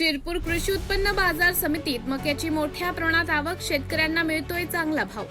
शिरपूर कृषी उत्पन्न बाजार समितीत मक्याची मोठ्या प्रमाणात आवक शेतकऱ्यांना मिळतोय चांगला भाव.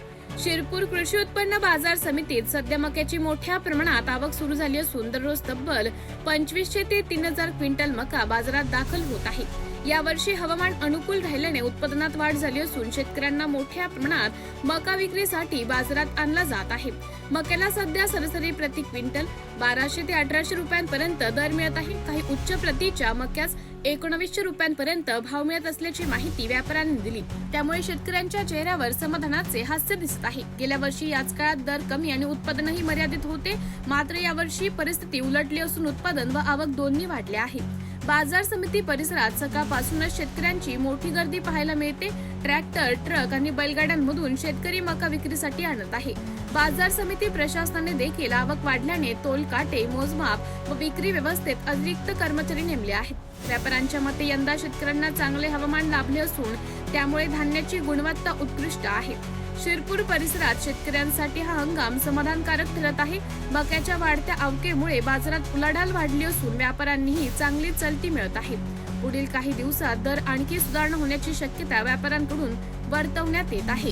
शिरपूर कृषी उत्पन्न बाजार समितीत सध्या मक्याची मोठ्या प्रमाणात आवक सुरू झाली असून दररोज तब्बल पंचवीसशे ते तीन हजार क्विंटल मका बाजारात दाखल होत आहे. यावर्षी हवामान अनुकूल राहिल्याने उत्पादनात वाढ झाली असून शेतकऱ्यांना मोठ्या प्रमाणात मका विक्रीसाठी बाजारात आणला जात आहे. मक्याला सध्या सरासरी प्रति क्विंटल बाराशे ते अठराशे रुपयांपर्यंत दर मिळत आहे. काही उच्च प्रतीच्या मक्यास एकोणवीसशे रुपयांपर्यंत भाव मिळत असल्याची माहिती व्यापाऱ्यांनी दिली. त्यामुळे शेतकऱ्यांच्या चेहऱ्यावर समाधानाचे हास्य दिसत आहे. गेल्या वर्षी याच काळात दर कमी आणि उत्पादनही मर्यादित होते. मात्र यावर्षी परिस्थिती उलटली असून उत्पादन व आवक दोन्ही वाढले आहे बाजार समिती परिसरात सकाळपासूनच शेतकऱ्यांची मोठी गर्दी पाहायला मिळते. ट्रॅक्टर ट्रक आणि बैलगाड्यांमधून शेतकरी मका विक्रीसाठी आणत आहे. बाजार समिती प्रशासनाने देखील आवक वाढल्याने तोल काटे मोजमाप व विक्री व्यवस्थेत अतिरिक्त कर्मचारी नेमले आहेत. व्यापाऱ्यांच्या मते यंदा शेतकऱ्यांना चांगले हवामान लाभले असून त्यामुळे धान्याची गुणवत्ता उत्कृष्ट आहे. शिरपूर परिसरात शेतकऱ्यांसाठी हा हंगाम समाधानकारक ठरत आहे. मक्याच्या वाढत्या अवकेमुळे बाजारात उलाढाल वाढली असून व्यापाऱ्यांनीही चांगली चलती मिळत आहे. पुढील काही दिवसात दर आणखी सुधारणा होण्याची शक्यता व्यापाऱ्यांकडून वर्तवण्यात येत आहे.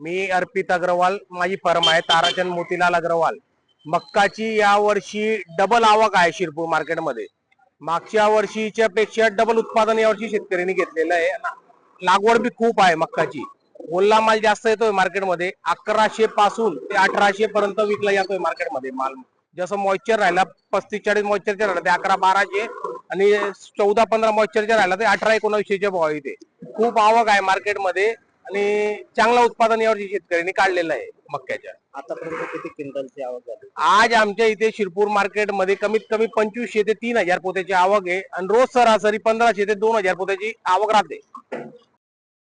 मी अर्पित अग्रवाल माझी फर्म आहे ताराचंद मोतीलाल अग्रवाल. मक्काची या वर्षी डबल आवक आहे शिरपूर मार्केटमध्ये. मागच्या वर्षीच्या पेक्षा डबल उत्पादन यावर्षी शेतकऱ्यांनी घेतलेलं आहे. लागवड बी खूप आहे मक्काची. ओला माल जास्त येतोय मार्केटमध्ये. अकराशे पासून ते अठराशे पर्यंत विकला जातोय मार्केटमध्ये माल. जसं मॉइश्चर राहिला पस्तीस चाळीस मॉइश्चरचे राहिला ते अकरा बाराशे आणि चौदा पंधरा मॉइश्चरचे राहिला ते अठरा एकोणवीसशे भाव इथे. खूप आवक आहे मार्केटमध्ये आणि चांगलं उत्पादन यावर्षी शेतकऱ्यांनी काढलेलं आहे मक्याच्या. आतापर्यंत किती क्विंटलची आवक झाली? आज आमच्या इथे शिरपूर मार्केटमध्ये कमीत कमी पंचवीसशे ते तीन हजार पोत्याची आवक आहे. आणि रोज सरासरी पंधराशे ते दोन हजार पोत्याची आवक राहते.